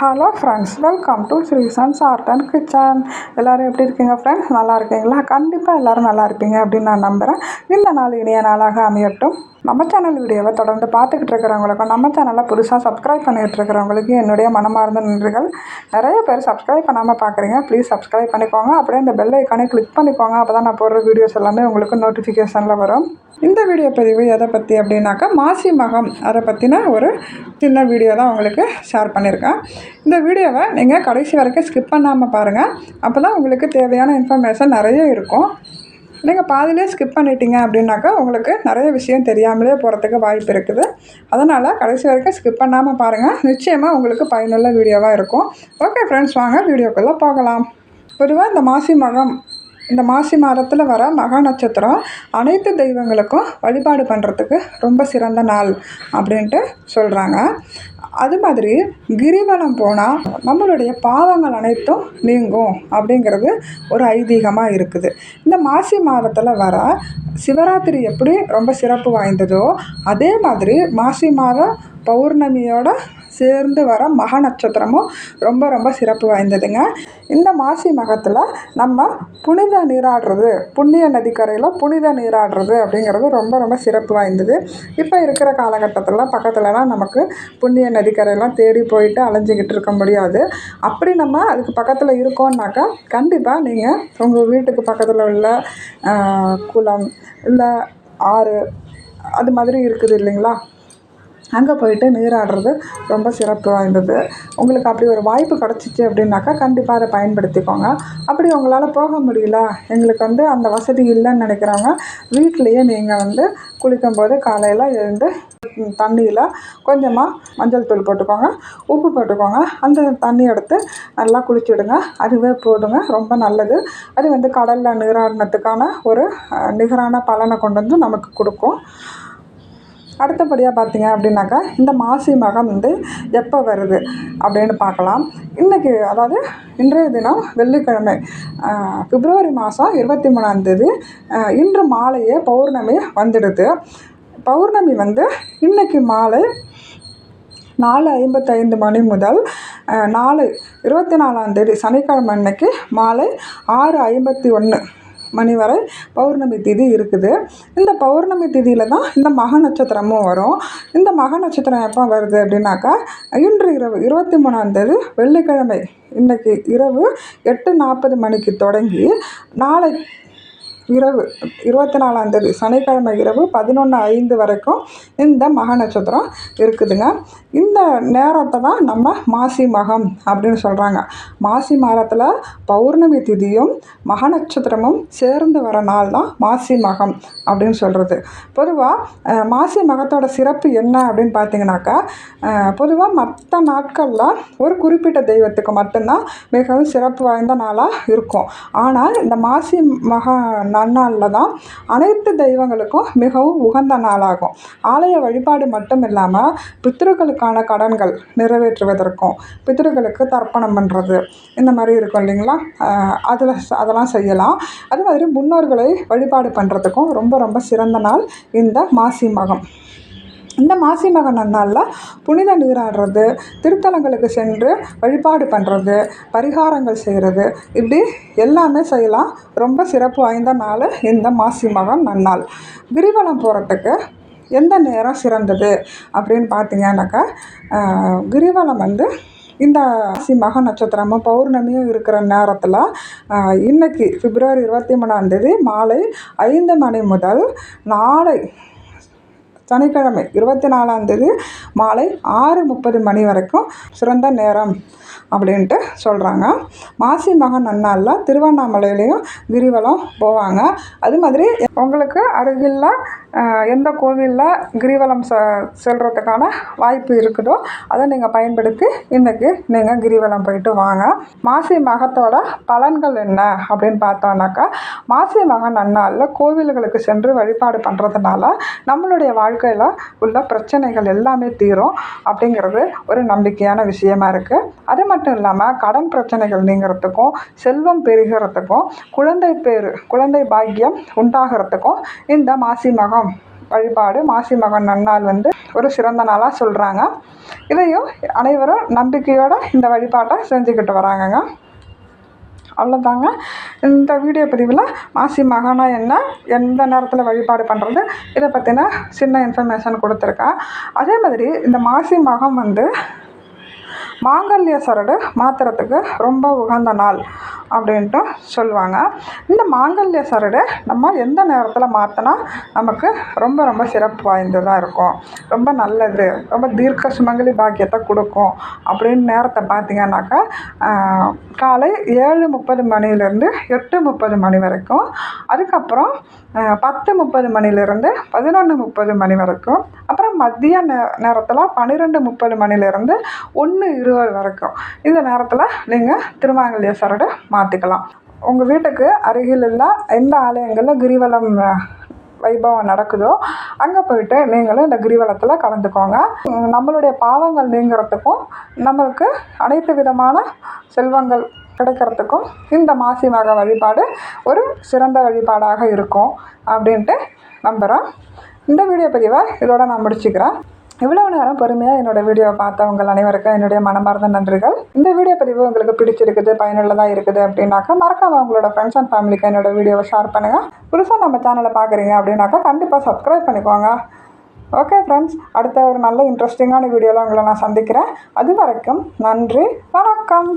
Hello friends welcome to Srisons art and kitchen எல்லோரும் எப்படி இருக்கீங்க ஃப்ரெண்ட்ஸ் நல்லா இருக்கீங்களா? கண்டிப்பாக எல்லோரும் நல்லா இருப்பீங்க அப்படின்னு நான் நம்புகிறேன் இந்த நாள் இனிய நாளாக அமையட்டும். நம்ம சேனல் வீடியோவை தொடர்ந்து பார்த்துக்கிட்டு இருக்கிறவங்களுக்கும் நம்ம சேனலை புதுசாக சப்ஸ்கிரைப் பண்ணிகிட்டு இருக்கிறவங்களுக்கு என்னுடைய மனமார்ந்த நன்றிகள். நிறைய பேர் சப்ஸ்கிரைப் பண்ணாமல் பார்க்குறீங்க. ப்ளீஸ் சப்ஸ்கிரைப் பண்ணிக்கோங்க. அப்படியே இந்த பெல் ஐக்கானே கிளிக் பண்ணிக்கோங்க. அப்போ தான் நான் போடுற வீடியோஸ் எல்லாமே உங்களுக்கு நோட்டிஃபிகேஷனில் வரும். இந்த வீடியோ பதிவு எதை பற்றி அப்படின்னாக்கா மாசி மகம் அதை பற்றின ஒரு சின்ன வீடியோ தான் உங்களுக்கு ஷேர் பண்ணியிருக்கேன். இந்த வீடியோவை நீங்கள் கடைசி வரைக்கும் ஸ்கிப் பண்ணாமல் பாருங்கள் அப்போ தான் உங்களுக்கு தேவையான இன்ஃபர்மேஷன் நிறைய இருக்கும். நீங்கள் பாதிலே ஸ்கிப் பண்ணிட்டீங்க அப்படின்னாக்கா உங்களுக்கு நிறைய விஷயம் தெரியாமலே போகிறதுக்கு வாய்ப்பு இருக்குது. அதனால் கடைசி வரைக்கும் ஸ்கிப் பண்ணாமல் பாருங்கள் நிச்சயமாக உங்களுக்கு பயனுள்ள வீடியோவாக இருக்கும். ஓகே ஃப்ரெண்ட்ஸ் வாங்க வீடியோக்குள்ளே போகலாம். பொதுவாக இந்த மாசி மகம் இந்த மாசி மாதத்தில் வர மகா நட்சத்திரம் அனைத்து தெய்வங்களுக்கும் வழிபாடு பண்ணுறதுக்கு ரொம்ப சிறந்த நாள் அப்படின்ட்டு சொல்கிறாங்க அது மாதிரி கிரிவலம் போனால் நம்மளுடைய பாவங்கள் அனைத்தும் நீங்கும் அப்படிங்கிறது ஒரு ஐதீகமாக இருக்குது. இந்த மாசி மாதத்தில் வர சிவராத்திரி எப்படி ரொம்ப சிறப்பு வாய்ந்ததோ அதே மாதிரி மாசி மாதம் பௌர்ணமியோட சேர்ந்து வர மக நட்சத்திரமும் ரொம்ப ரொம்ப சிறப்பு வாய்ந்ததுங்க. இந்த மாசி மகத்தில் நம்ம புனித நீராடுறது புண்ணிய நதிக்கரையில் புனித நீராடுறது அப்படிங்கிறது ரொம்ப ரொம்ப சிறப்பு வாய்ந்தது. இப்போ இருக்கிற காலகட்டத்தில் பக்கத்துலலாம் நமக்கு புண்ணிய நதிக்கரையெல்லாம் தேடி போயிட்டு அலைஞ்சிக்கிட்டு இருக்க முடியாது. அப்படி நம்ம அதுக்கு பக்கத்தில் இருக்கோம்னாக்கா கண்டிப்பாக நீங்கள் உங்கள் வீட்டுக்கு பக்கத்தில் உள்ள குளம் இல்லை ஆறு அது மாதிரி இருக்குது இல்லைங்களா? அங்கே போயிட்டு நீராடுறது ரொம்ப சிறப்பு வாய்ந்தது. உங்களுக்கு அப்படி ஒரு வாய்ப்பு கிடச்சிச்சு அப்படின்னாக்கா கண்டிப்பாக அதை பயன்படுத்திக்கோங்க. அப்படி உங்களால் போக முடியல எங்களுக்கு வந்து அந்த வசதி இல்லைன்னு நினைக்கிறாங்க வீட்லேயே நீங்கள் வந்து குளிக்கும்போது காலையில் எழுந்து தண்ணியில் கொஞ்சமாக மஞ்சள் தூள் போட்டுக்கோங்க உப்பு போட்டுக்கோங்க. அந்த தண்ணி எடுத்து நல்லா குளிச்சுடுங்க. அதுவே போதுங்க ரொம்ப நல்லது. அது வந்து கடலில் நீராடினத்துக்கான ஒரு நிகரான பலனை கொண்டு வந்து நமக்கு கொடுக்கும். அடுத்தபடியாக பார்த்தீங்க அப்படின்னாக்கா இந்த மாசி மகம் வந்து எப்போ வருது அப்படின்னு பார்க்கலாம். இன்றைக்கி அதாவது இன்றைய தினம் வெள்ளிக்கிழமை பிப்ரவரி மாதம் இருபத்தி மூணாந்தேதி இன்று மாலையே பௌர்ணமி வந்துடுது. பௌர்ணமி வந்து இன்றைக்கி மாலை நாலு ஐம்பத்தைந்து மணி முதல் நாலு இருபத்தி நாலாந்தேதி சனிக்கிழமை அன்னைக்கு மாலை ஆறு ஐம்பத்தி ஒன்று மணி வரை பௌர்ணமி திதி இருக்குது. இந்த பௌர்ணமி திதியில் தான் இந்த மக நட்சத்திரமும் வரும். இந்த மக நட்சத்திரம் எப்போ வருது அப்படின்னாக்கா இன்று இரவு இருபத்தி மூணாந்தேதி வெள்ளிக்கிழமை. இன்றைக்கி இரவு எட்டு நாற்பது மணிக்கு தொடங்கி நாளை இரவு இருபத்தி நாலாந்தேதி சனிக்கிழமை இரவு பதினொன்று ஐந்து வரைக்கும் இந்த மக நட்சத்திரம் இருக்குதுங்க. இந்த நேரத்தை தான் நம்ம மாசி மகம் அப்படின்னு சொல்கிறாங்க மாசி மாதத்தில் பௌர்ணமி திதியும் மக நட்சத்திரமும் சேர்ந்து வர நாள் தான் மாசி மகம் அப்படின்னு சொல்கிறது பொதுவாக மாசி மகத்தோட சிறப்பு என்ன அப்படின்னு பார்த்தீங்கன்னாக்கா பொதுவாக மற்ற நாட்களில் ஒரு குறிப்பிட்ட தெய்வத்துக்கு மட்டும்தான் மிகவும் சிறப்பு வாய்ந்த நாளாக இருக்கும். ஆனால் இந்த மாசி மக நன்னாளில் தான் அனைத்து தெய்வங்களுக்கும் மிகவும் உகந்த நாளாகும். ஆலய வழிபாடு மட்டும் இல்லாமல் பித்ருக்களுக்கான கடன்கள் நிறைவேற்றுவதற்கும் பித்ருக்களுக்கு தர்ப்பணம் பண்ணுறது இந்த மாதிரி இருக்கும் இல்லைங்களா? அதில் அதெல்லாம் செய்யலாம். அது மாதிரி முன்னோர்களை வழிபாடு பண்ணுறதுக்கும் ரொம்ப ரொம்ப சிறந்த நாள் இந்த மாசி மகம் இந்த மாசி மக நன்னாளில் புனித நீராடுறது திருத்தலங்களுக்கு சென்று வழிபாடு பண்ணுறது பரிகாரங்கள் செய்கிறது இப்படி எல்லாமே செய்யலாம். ரொம்ப சிறப்பு வாய்ந்த நாள் இந்த மாசி மகம் நன்னாள் கிரிவலம் போகிறதுக்கு எந்த நேரம் சிறந்தது அப்படின்னு பார்த்தீங்கன்னாக்கா கிரிவலம் வந்து இந்த ராசி மக நட்சத்திரமும் பௌர்ணமியும் இருக்கிற நேரத்தில் இன்றைக்கி பிப்ரவரி இருபத்தி மூணாந்தேதி மாலை ஐந்து மணி முதல் நாளை சனிக்கிழமை இருபத்தி நாலாந்தேதி மாலை ஆறு முப்பது மணி வரைக்கும் சிறந்த நேரம். அப்படின்ட்டு சொல்கிறாங்க மாசி மகன் நன்னாளில் திருவண்ணாமலையிலையும் கிரிவலம் போவாங்க. அது மாதிரி உங்களுக்கு அருகில் எந்த கோவிலில் கிரிவலம் செ செல்கிறதுக்கான வாய்ப்பு இருக்குதோ அதை நீங்கள் பயன்படுத்தி இன்றைக்கி நீங்கள் கிரிவலம் போயிட்டு வாங்க. மாசி மகத்தோட பலன்கள் என்ன அப்படின்னு பார்த்தோன்னாக்கா மாசி மகன் நன்னாளில் கோவில்களுக்கு சென்று வழிபாடு பண்ணுறதுனால நம்மளுடைய வாழ்க்கையில் உள்ள பிரச்சனைகள் எல்லாமே தீரும் அப்படிங்கிறது ஒரு நம்பிக்கையான விஷயமா இருக்குது அது மட்டும் மட்டும் இல்லாமல் கடன் பிரச்சனைகள் நீங்கிறதுக்கும் செல்வம் பெருகிறதுக்கும் குழந்தை பேர் குழந்தை பாக்கியம் உண்டாகிறதுக்கும் இந்த மாசி மகம் வழிபாடு மாசி மகன் நன்னாள் வந்து ஒரு சிறந்த நாளாக சொல்கிறாங்க இதையும் அனைவரும் நம்பிக்கையோடு இந்த வழிபாட்டை செஞ்சுக்கிட்டு வராங்கங்க. அவ்வளோதாங்க இந்த வீடியோ பதிவில் மாசி மகனா என்ன எந்த நேரத்தில் வழிபாடு பண்ணுறது இதை பற்றின சின்ன இன்ஃபர்மேஷன் கொடுத்துருக்கேன். அதே மாதிரி இந்த மாசி மகம் வந்து மாங்கல்ய சரடு மாத்திரத்துக்கு ரொம்ப உகந்த நாள் அப்படின்ட்டு சொல்லுவாங்க. இந்த மாங்கல்ய சரடு நம்ம எந்த நேரத்தில் மாற்றினா நமக்கு ரொம்ப ரொம்ப சிறப்பு வாய்ந்ததாக இருக்கும். ரொம்ப நல்லது ரொம்ப தீர்க்க சுமங்கலி பாக்கியத்தை கொடுக்கும் அப்படின்னு நேரத்தை பார்த்தீங்கன்னாக்கா காலை ஏழு முப்பது மணிலேருந்து எட்டு முப்பது மணி வரைக்கும் அதுக்கப்புறம் பத்து முப்பது மணிலேருந்து பதினொன்று முப்பது மணி வரைக்கும் அப்புறம் மதிய நே நேரத்தில் பன்னிரெண்டு முப்பது மணிலேருந்து ஒன்று இருபது வரைக்கும். இந்த நேரத்தில் நீங்கள் திருமாங்கல்ய சரடு மாற்றிக்கலாம் உங்கள் வீட்டுக்கு அருகில் உள்ள எந்த ஆலயங்களில் கிரிவலம் வைபவம் நடக்குதோ அங்கே போயிட்டு நீங்களும் இந்த கிரிவலத்தில் கலந்துக்கோங்க. நம்மளுடைய பாவங்கள் நீங்கிறதுக்கும் நம்மளுக்கு அனைத்து விதமான செல்வங்கள் கிடைக்கிறதுக்கும் இந்த மாசி மக வழிபாடு ஒரு சிறந்த வழிபாடாக இருக்கும் அப்படின்ட்டு நம்புகிறேன் இந்த வீடியோ பதிவை இதோட நான் முடிச்சுக்கிறேன். இவ்வளவு நேரம் பொறுமையாக என்னோட வீடியோவை பார்த்தவங்க அனைவருக்கும் என்னுடைய மனமார்ந்த நன்றிகள். இந்த வீடியோ பதிவு உங்களுக்கு பிடிச்சிருக்குது பயனுள்ளதாக இருக்குது அப்படின்னாக்கா மறக்காம உங்களோட ஃப்ரெண்ட்ஸ் அண்ட் ஃபேமிலிக்கு என்னோட வீடியோவை ஷேர் பண்ணுங்கள் புதுசாக நம்ம சேனலை பார்க்குறீங்க அப்படின்னாக்கா கண்டிப்பாக சப்ஸ்கிரைப் பண்ணிக்கோங்க. ஓகே ஃப்ரெண்ட்ஸ் அடுத்த ஒரு நல்ல இன்ட்ரெஸ்டிங்கான வீடியோவில் உங்களை நான் சந்திக்கிறேன். அது வரைக்கும் நன்றி வணக்கம்.